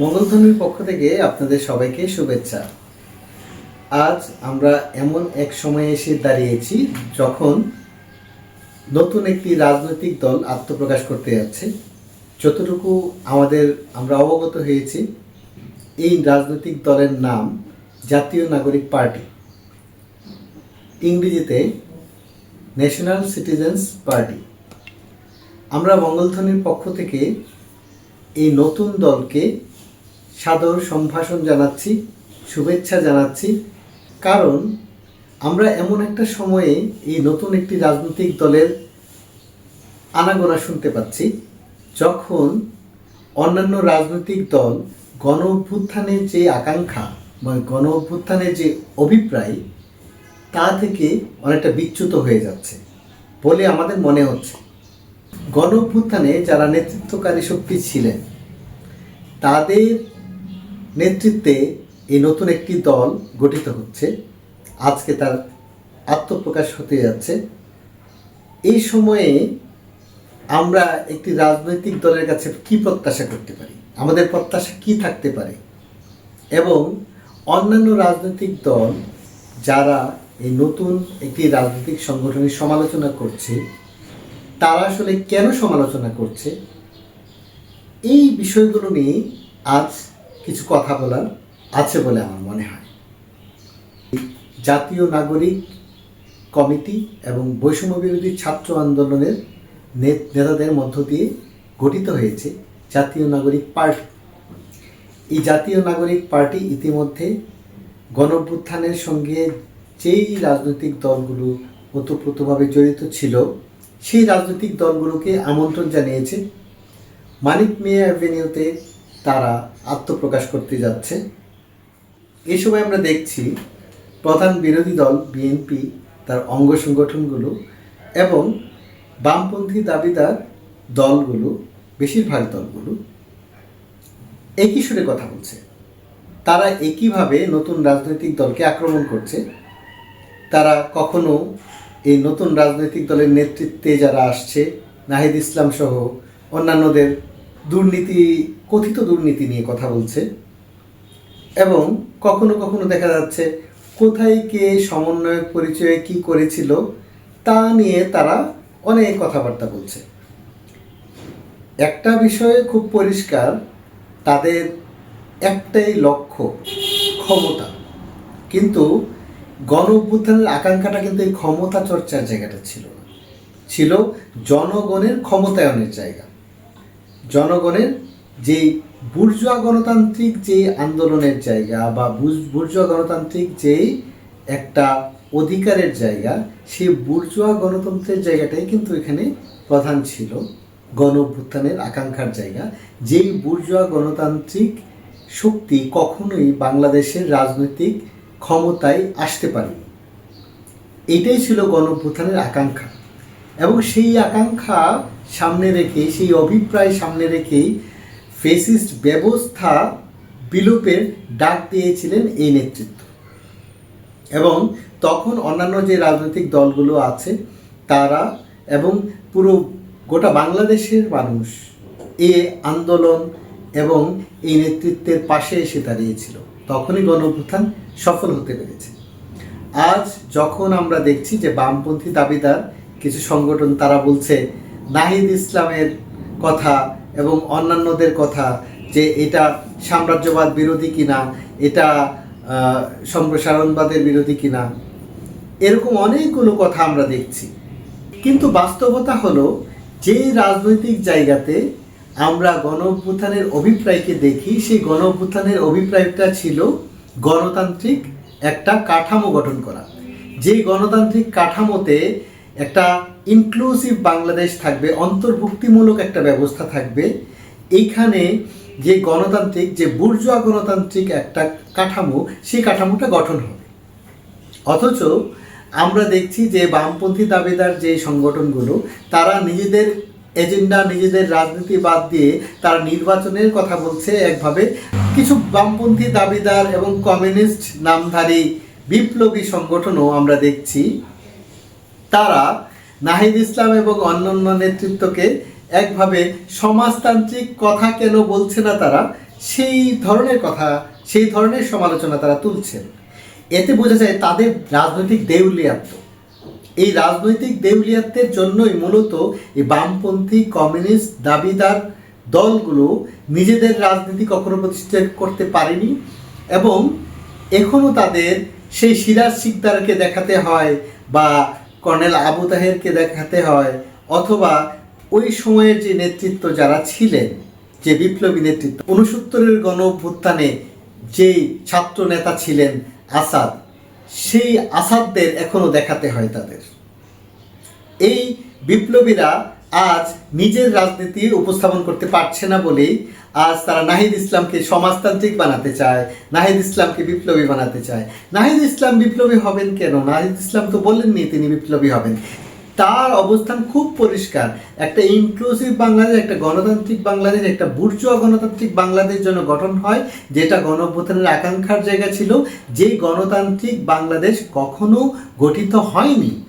মঙ্গলধ্বনির পক্ষ থেকে আপনাদের সবাইকে শুভেচ্ছা। আজ আমরা এমন এক সময়ে এসে দাঁড়িয়েছি যখন নতুন একটি রাজনৈতিক দল আত্মপ্রকাশ করতে যাচ্ছে। যতটুকু আমাদের আমরা অবগত হয়েছি, এই রাজনৈতিক দলের নাম জাতীয় নাগরিক পার্টি। ইংরেজিতে ন্যাশনাল সিটিজেন্স পার্টি। আমরা মঙ্গলধ্বনির পক্ষ থেকে এই নতুন দলকে সাদর সম্ভাষণ জানাচ্ছি, শুভেচ্ছা জানাচ্ছি। কারণ আমরা এমন একটা সময়ে এই নতুন একটি রাজনৈতিক দলের আনাগোনা শুনতে পাচ্ছি, যখন অন্যান্য রাজনৈতিক দল গণ অভ্যুত্থানের যে আকাঙ্ক্ষা বা গণ অভ্যুত্থানের যে অভিপ্রায়, তা থেকে অনেকটা বিচ্যুত হয়ে যাচ্ছে বলে আমাদের মনে হচ্ছে। গণ অভ্যুত্থানে যারা নেতৃত্বকারী শক্তি ছিলেন, তাদের নেতৃত্বে এই নতুন একটি দল গঠিত হচ্ছে। আজকে তার আত্মপ্রকাশ হতে যাচ্ছে। এই সময়ে আমরা একটি রাজনৈতিক দলের কাছে কি প্রত্যাশা করতে পারি? আমাদের প্রত্যাশা কি থাকতে পারে? এবং অন্যান্য রাজনৈতিক দল যারা এই নতুন একটি রাজনৈতিক সংগঠনের সমালোচনা করছে, তারা আসলে কেন সমালোচনা করছে? এই বিষয়গুলো নিয়ে আজ কিছু কথা বলার আছে বলে আমার মনে হয়। জাতীয় নাগরিক কমিটি এবং বৈষম্য বিরোধী ছাত্র আন্দোলনের নেতাদের মধ্য দিয়ে গঠিত হয়েছে জাতীয় নাগরিক পার্টি। এই জাতীয় নাগরিক পার্টি ইতিমধ্যে গণভ্যুত্থানের সঙ্গে যেই রাজনৈতিক দলগুলো ওতপ্রোতভাবে জড়িত ছিল, সেই রাজনৈতিক দলগুলোকে আমন্ত্রণ জানিয়েছে। মানিক মিয়া অ্যাভিনিউতে তারা আত্মপ্রকাশ করতে যাচ্ছে। এই সময় আমরা দেখছি প্রধান বিরোধী দল বিএনপি তার অঙ্গ সংগঠনগুলো এবং বামপন্থী দাবিদার দলগুলো, বেশিরভাগ দলগুলো একই সুরে কথা বলছে। তারা একইভাবে নতুন রাজনৈতিক দলকে আক্রমণ করছে। তারা কখনো এই নতুন রাজনৈতিক দলের নেতৃত্বে যারা আসছে, নাহিদ ইসলাম সহ অন্যান্যদের দুর্নীতি কথিত দুর্নীতি নিয়ে কথা বলছে এবং কখনো কখনো দেখা যাচ্ছে কোথায় কে সমন্বয়ক পরিচয়ে কি করেছিল তা নিয়ে তারা অনেক কথাবার্তা বলছে। একটা বিষয়ে খুব পরিষ্কার, তাদের একটাই লক্ষ্য, ক্ষমতা। কিন্তু গণ অভ্যুত্থানের আকাঙ্ক্ষাটা কিন্তু এই ক্ষমতা চর্চার জায়গাটা ছিল না। ছিল জনগণের ক্ষমতায়নের জায়গা। জনগণের যে বুর্জুয়া গণতান্ত্রিক যে আন্দোলনের জায়গা বা বুর্জুয়া গণতান্ত্রিক যে একটা অধিকারের জায়গা সেই বুর্জুয়া গণতন্ত্রের জায়গাটাই কিন্তু এখানে প্রধান ছিল। গণ অভ্যুত্থানের আকাঙ্ক্ষার জায়গা। যেই বুর্জুয়া গণতান্ত্রিক শক্তি কখনোই বাংলাদেশের রাজনৈতিক ক্ষমতায় আসতে পারেনি। এটাই ছিল গণ অভ্যুত্থানের আকাঙ্ক্ষা। এবং সেই আকাঙ্ক্ষা সামনে রেখে, সেই অভিপ্রায় সামনে রেখেই ফেসিস্ট ব্যবস্থা বিলোপের ডাক দিয়েছিলেন এই নেতৃত্ব। এবং তখন অন্যান্য যে রাজনৈতিক দলগুলো আছে, তারা এবং পুরো গোটা বাংলাদেশের মানুষ এ আন্দোলন এবং এই নেতৃত্বের পাশে এসে দাঁড়িয়েছিল। তখনই গণঅভ্যুত্থান সফল হতে পেরেছে। আজ যখন আমরা দেখছি যে বামপন্থী দাবিদার, কিছু সংগঠন তারা বলছে, নাহিদ ইসলামের কথা এবং অন্যান্যদের কথা যে এটা সাম্রাজ্যবাদ বিরোধী কিনা, এটা সম্প্রসারণবাদের বিরোধী কিনা, এরকম অনেকগুলো কথা আমরা দেখছি। কিন্তু বাস্তবতা হলো, যে রাজনৈতিক জায়গাতে আমরা গণ অভ্যুত্থানের অভিপ্রায়কে দেখি, সেই গণ অভ্যুত্থানের অভিপ্রায়টা ছিল গণতান্ত্রিক একটা কাঠামো গঠন করা। যেই গণতান্ত্রিক কাঠামোতে একটা ইনক্লুসিভ বাংলাদেশ থাকবে, অন্তর্ভুক্তিমূলক একটা ব্যবস্থা থাকবে। এইখানে যে গণতান্ত্রিক, যে বুর্জুয়া গণতান্ত্রিক একটা কাঠামো, সেই কাঠামোটা গঠন হবে। অথচ আমরা দেখছি যে বামপন্থী দাবিদার যে সংগঠনগুলো, তারা নিজেদের এজেন্ডা, নিজেদের রাজনীতি বাদ দিয়ে তারা নির্বাচনের কথা বলছে একভাবে। কিছু বামপন্থী দাবিদার এবং কমিউনিস্ট নামধারী বিপ্লবী সংগঠনও আমরা দেখছি। তারা নাহিদ ইসলাম এবং অন্যান্য নেতৃত্বকে একভাবে সমাজতান্ত্রিক কথা কেন বলছে না তারা, সেই ধরনের কথা, সেই ধরনের সমালোচনা তারা তুলছেন। এতে বোঝা যায় তাদের রাজনৈতিক দেউলিয়াত্ব। এই রাজনৈতিক দেউলিয়াত্বের জন্যই মূলত এই বামপন্থী কমিউনিস্ট দাবিদার দলগুলো নিজেদের রাজনীতি কখনো প্রতিষ্ঠা করতে পারেনি এবং এখনও তাদের সেই সিরাজ সিকদারকে দেখাতে হয় বা কর্নেল আবু তাহেরকে দেখাতে হয়, অথবা ওই সময়ের যে নেতৃত্ব যারা ছিলেন, যে বিপ্লবী নেতৃত্ব উনসত্তরের গণ অভ্যুত্থানে যেই ছাত্র নেতা ছিলেন আসাদ, সেই আসাদদের এখনও দেখাতে হয় তাদের। এই বিপ্লবীরা আজ নিজের রাজনীতি উপস্থাপন করতে পারছে না বলেই আজ তারা নাহিদ ইসলামকে সমাজতান্ত্রিক বানাতে চায়, নাহিদ ইসলামকে বিপ্লবী বানাতে চায়। নাহিদ ইসলাম বিপ্লবী হবেন কেন? নাহিদ ইসলাম তো বলেননি তিনি বিপ্লবী হবেন। তার অবস্থান খুব পরিষ্কার। একটা ইনক্লুসিভ বাংলাদেশ, একটা গণতান্ত্রিক বাংলাদেশ, একটা বুর্জুয়া গণতান্ত্রিক বাংলাদেশ যেন গঠন হয়, যেটা গণঅভ্যুত্থানের আকাঙ্ক্ষার জায়গা ছিল। যে গণতান্ত্রিক বাংলাদেশ কখনো গঠিত হয়নি।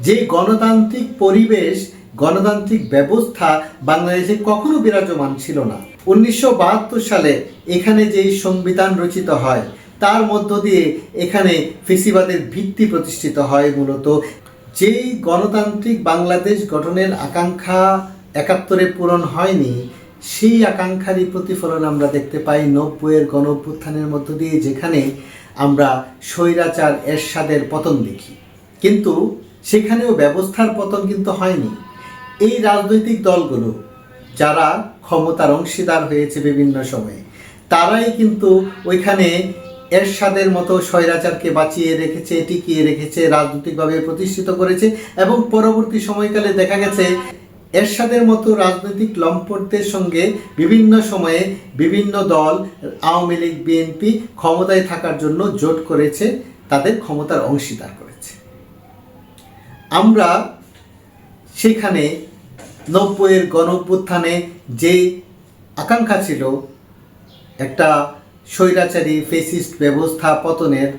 যে গণতান্ত্রিক পরিবেশ গণতান্ত্রিক ব্যবস্থা বাংলাদেশে কখনো বিরাজমান ছিল না। উনিশশো বাহাত্তর সালে এখানে যেই সংবিধান রচিত হয়, তার মধ্য দিয়ে এখানে ফেসিবাদের ভিত্তি প্রতিষ্ঠিত হয় মূলত। যেই গণতান্ত্রিক বাংলাদেশ গঠনের আকাঙ্ক্ষা একাত্তরে পূরণ হয়নি, সেই আকাঙ্ক্ষারই প্রতিফলন আমরা দেখতে পাই নব্বইয়ের গণ মধ্য দিয়ে, যেখানে আমরা স্বৈরাচার এরশাদের পতন দেখি। কিন্তু সেখানেও ব্যবস্থার পতন কিন্তু হয়নি। এই রাজনৈতিক দলগুলো যারা ক্ষমতার অংশীদার হয়েছে বিভিন্ন সময়ে, তারাই কিন্তু ওইখানে এরশাদের মতো স্বৈরাচারকে বাঁচিয়ে রেখেছে, টিকিয়ে রেখেছে, রাজনৈতিকভাবে প্রতিষ্ঠিত করেছে এবং পরবর্তী সময়কালে দেখা গেছে এরশাদের মতো রাজনৈতিক লম্পটদের সঙ্গে বিভিন্ন সময়ে বিভিন্ন দল, আওয়ামী লীগ, বিএনপি ক্ষমতায় থাকার জন্য জোট করেছে, তাদের ক্ষমতার অংশীদার করেছে। আমরা সেখানে নব্বইয়ের গণ অভ্যুত্থানে যে আকাঙ্ক্ষা ছিল, একটা স্বৈরাচারী ফেসিস্ট ব্যবস্থা পতনের,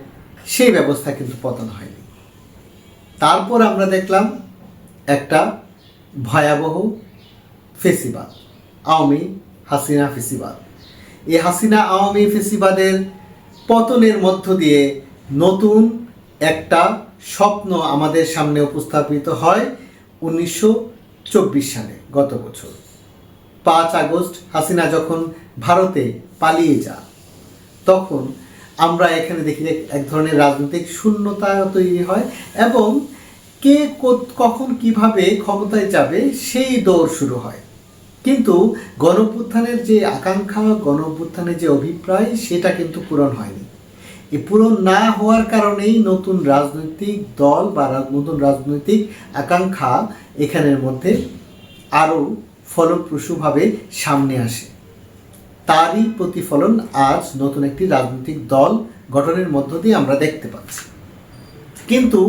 সেই ব্যবস্থা কিন্তু পতন হয়নি। তারপর আমরা দেখলাম একটা ভয়াবহ ফেসিবাদ, আওয়ামী হাসিনা ফেসিবাদ। এই হাসিনা আওয়ামী ফেসিবাদের পতনের মধ্য দিয়ে নতুন একটা স্বপ্ন আমাদের সামনে উপস্থাপিত হয়। উনিশশো চব্বিশ সালে গত বছর। পাঁচ আগস্ট হাসিনা যখন ভারতে পালিয়ে যা তখন আমরা এখানে দেখি এক ধরনের রাজনৈতিক শূন্যতা তৈরি হয় এবং কে কখন কীভাবে ক্ষমতায় যাবে সেই দৌড় শুরু হয়। কিন্তু গণঅভ্যুত্থানের যে আকাঙ্ক্ষা গণঅভ্যুত্থানের যে অভিপ্রায়, সেটা কিন্তু পূরণ হয়নি। এই পূরণ না হওয়ার কারণেই নতুন রাজনৈতিক দল বা নতুন রাজনৈতিক আকাঙ্ক্ষা এখানের মধ্যে আরও ফলপ্রসূভাবে সামনে আসে। তারই প্রতিফলন আজ নতুন একটি রাজনৈতিক দল গঠনের মধ্য দিয়ে আমরা দেখতে পাচ্ছি। কিন্তু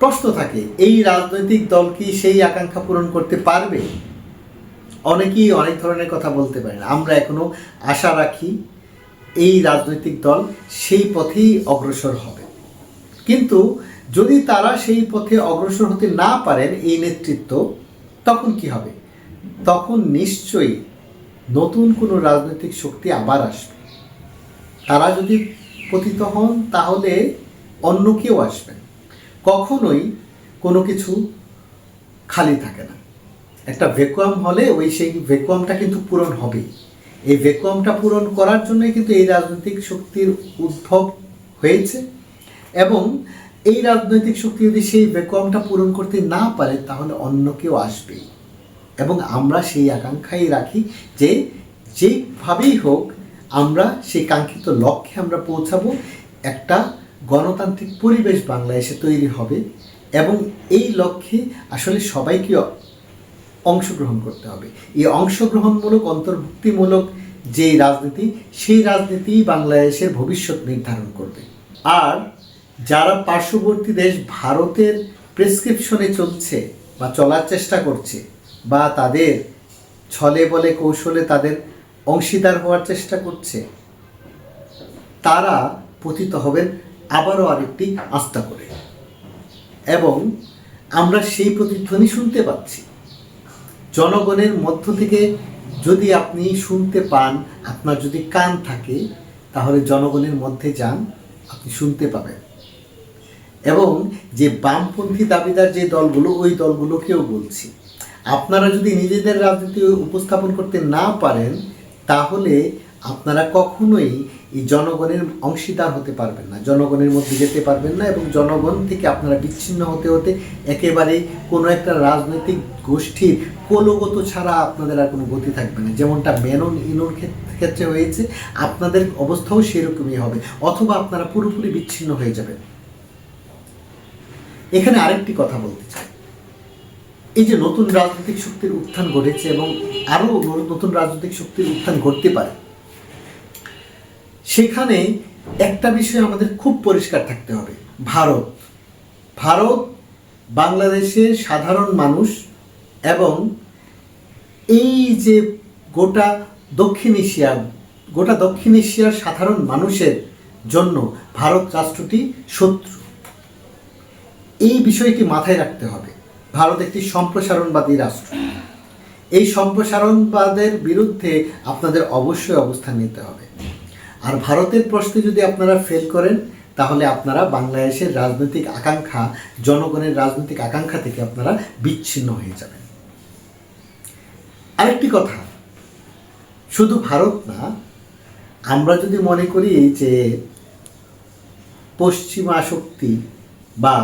প্রশ্ন থাকে, এই রাজনৈতিক দল কি সেই আকাঙ্ক্ষা পূরণ করতে পারবে? অনেকেই অনেক ধরনের কথা বলতে পারেন আমরা এখনও আশা রাখি এই রাজনৈতিক দল সেই পথেই অগ্রসর হবে। কিন্তু যদি তারা সেই পথে অগ্রসর হতে না পারেন এই নেতৃত্ব, তখন কি হবে? তখন নিশ্চয়ই নতুন কোনো রাজনৈতিক শক্তি আবার আসবে। তারা যদি পতিত হন, তাহলে অন্য কেউ আসবেন কখনোই কোনো কিছু খালি থাকে না। একটা ভ্যাকুয়াম হলে ওই সেই ভ্যাকুয়ামটা কিন্তু পূরণ হবেই। এই ভ্যাকুয়ামটা পূরণ করার জন্যই কিন্তু এই রাজনৈতিক শক্তির উদ্ভব হয়েছে এবং এই রাজনৈতিক শক্তি যদি সেই ভ্যাকুয়ামটা পূরণ করতে না পারে, তাহলে অন্য কেউ আসবেই এবং আমরা সেই আকাঙ্ক্ষাই রাখি যে যেভাবেই হোক, আমরা সেই কাঙ্ক্ষিত লক্ষ্যে আমরা পৌঁছাবো। একটা গণতান্ত্রিক পরিবেশ বাংলাদেশে তৈরি হবে এবং এই লক্ষ্যে আসলে সবাইকে অংশগ্রহণ করতে হবে। এই অংশগ্রহণমূলক, অন্তর্ভুক্তিমূলক যে রাজনীতি, সেই রাজনীতি বাংলাদেশের ভবিষ্যৎ নির্ধারণ করবে। আর যারা পার্শ্ববর্তী দেশ ভারতের প্রেসক্রিপশনে চলছে বা চলার চেষ্টা করছে বা তাদের ছলে বলে কৌশলে তাদের অংশীদার হওয়ার চেষ্টা করছে, তারা পতিত হবেন আবারও আরেকটি আস্থা করে। এবং আমরা সেই প্রতিধ্বনি শুনতে পাচ্ছি। জনগণের মধ্য থেকে যদি আপনি শুনতে পান, আপনার যদি কান থাকে, তাহলে জনগণের মধ্যে যান, আপনি শুনতে পাবেন। এবং যে বামপন্থী দাবিদার যে দলগুলো, ওই দলগুলোকেও বলছি। আপনারা যদি নিজেদের রাজনীতি উপস্থাপন করতে না পারেন, তাহলে আপনারা কখনোই এই জনগণের অংশীদার হতে পারবেন না, জনগণের মধ্যে যেতে পারবেন না এবং জনগণ থেকে আপনারা বিচ্ছিন্ন হতে হতে একেবারেই কোনো একটা রাজনৈতিক গোষ্ঠীর কোলগত ছাড়া আপনাদের আর কোনো গতি থাকবে না। যেমনটা মেনন ইনুর ক্ষেত- ক্ষেত্রে হয়েছে, আপনাদের অবস্থাও সেরকমই হবে অথবা আপনারা পুরোপুরি বিচ্ছিন্ন হয়ে যাবেন। এখানে আরেকটি কথা বলতে চাই। এই যে নতুন রাজনৈতিক শক্তির উত্থান ঘটেছে এবং আরও নতুন রাজনৈতিক শক্তির উত্থান ঘটতে পারে সেখানে একটা বিষয় আমাদের খুব পরিষ্কার থাকতে হবে। ভারত। ভারত বাংলাদেশের সাধারণ মানুষ এবং এই যে গোটা দক্ষিণ এশিয়া, গোটা দক্ষিণ এশিয়ার সাধারণ মানুষের জন্য ভারত রাষ্ট্রটি শত্রু। এই বিষয়টি মাথায় রাখতে হবে। ভারত একটি সম্প্রসারণবাদী রাষ্ট্র। এই সম্প্রসারণবাদের বিরুদ্ধে আপনাদের অবশ্যই অবস্থান নিতে হবে। আর ভারতের প্রশ্নে যদি আপনারা ফেল করেন, তাহলে আপনারা বাংলাদেশের রাজনৈতিক আকাঙ্ক্ষা, জনগণের রাজনৈতিক আকাঙ্ক্ষা থেকে আপনারা বিচ্ছিন্ন হয়ে যাবেন। আরেকটি কথা, শুধু ভারত না, আমরা যদি মনে করি যে পশ্চিমা শক্তি বা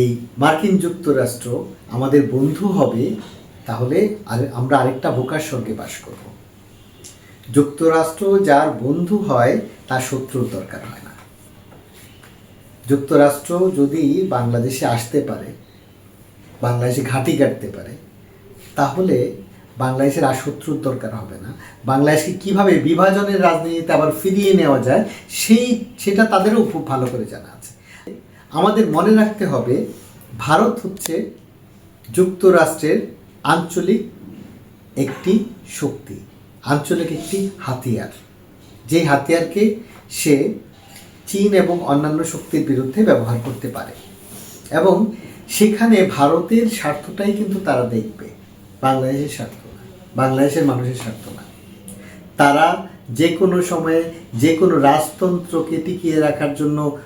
এই মার্কিন যুক্তরাষ্ট্র আমাদের বন্ধু হবে, তাহলে আমরা আরেকটা বোকার সঙ্গে বাস করব। যুক্তরাষ্ট্র যার বন্ধু হয়, তার শত্রুর দরকার হয় না। যুক্তরাষ্ট্র যদি বাংলাদেশে আসতে পারে, বাংলাদেশে ঘাঁটি কাটতে পারে, তাহলে বাংলাদেশের আর শত্রুর দরকার হবে না। বাংলাদেশকে কীভাবে বিভাজনের রাজনীতিতে আবার ফিরিয়ে নেওয়া যায়, সেই, সেটা তাদেরও খুব ভালো করে জানা আছে। আমাদের মনে রাখতে হবে, ভারত হচ্ছে যুক্তরাষ্ট্রের আঞ্চলিক একটি শক্তি। আঞ্চলিক একটি হাতিয়ার। যে হাতিয়ারকে সে চীন এবং অন্যান্য শক্তির বিরুদ্ধে ব্যবহার করতে পারে। এবং সেখানে ভারতের স্বার্থটাই কিন্তু তারা দেখবে। বাংলাদেশের স্বার্থ না। বাংলাদেশের মানুষের স্বার্থ না। তারা যে কোনো সময়ে যে কোনো রাজতন্ত্রকে টিকিয়ে রাখার জন্য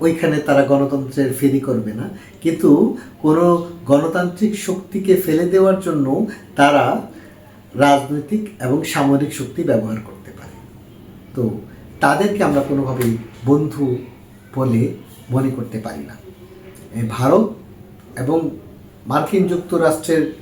ওইখানে তারা গণতন্ত্রের ফেরি করবে না। কিন্তু কোনো গণতান্ত্রিক শক্তিকে ফেলে দেওয়ার জন্য তারা রাজনৈতিক এবং সামরিক শক্তি ব্যবহার করতে পারে। তো তাদেরকে আমরা কোনোভাবেই বন্ধু বলে মনে করতে পারি না। ভারত এবং মার্কিন যুক্তরাষ্ট্রের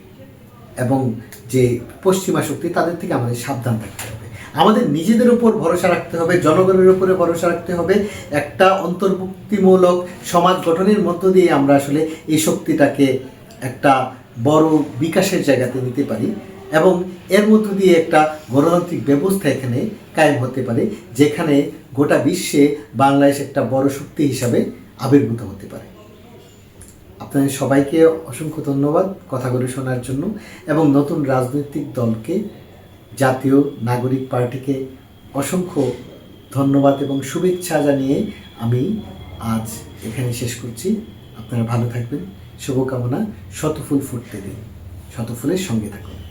এবং যে পশ্চিমা শক্তি, তাদের থেকে আমাদের সাবধান থাকতে হবে। আমাদের নিজেদের উপর ভরসা রাখতে হবে, জনগণের উপরে ভরসা রাখতে হবে। একটা অন্তর্ভুক্তিমূলক সমাজ গঠনের মধ্য দিয়ে আমরা আসলে এই শক্তিটাকে একটা বড় বিকাশের জায়গাতে নিতে পারি। এবং এর মধ্য দিয়ে একটা গণতান্ত্রিক ব্যবস্থা এখানে কায়েম হতে পারে, যেখানে গোটা বিশ্বে বাংলাদেশ একটা বড় শক্তি হিসাবে আবির্ভূত হতে পারে। আপনাদের সবাইকে অসংখ্য ধন্যবাদ কথাগুলো শোনার জন্য, এবং নতুন রাজনৈতিক দলকে, জাতীয় নাগরিক পার্টিকে অসংখ্য ধন্যবাদ এবং শুভেচ্ছা জানিয়ে আমি আজ এখানে শেষ করছি। আপনারা ভালো থাকবেন, শুভকামনা, শতফুল ফুটতে দিন। শতফুলের সঙ্গে থাকুন।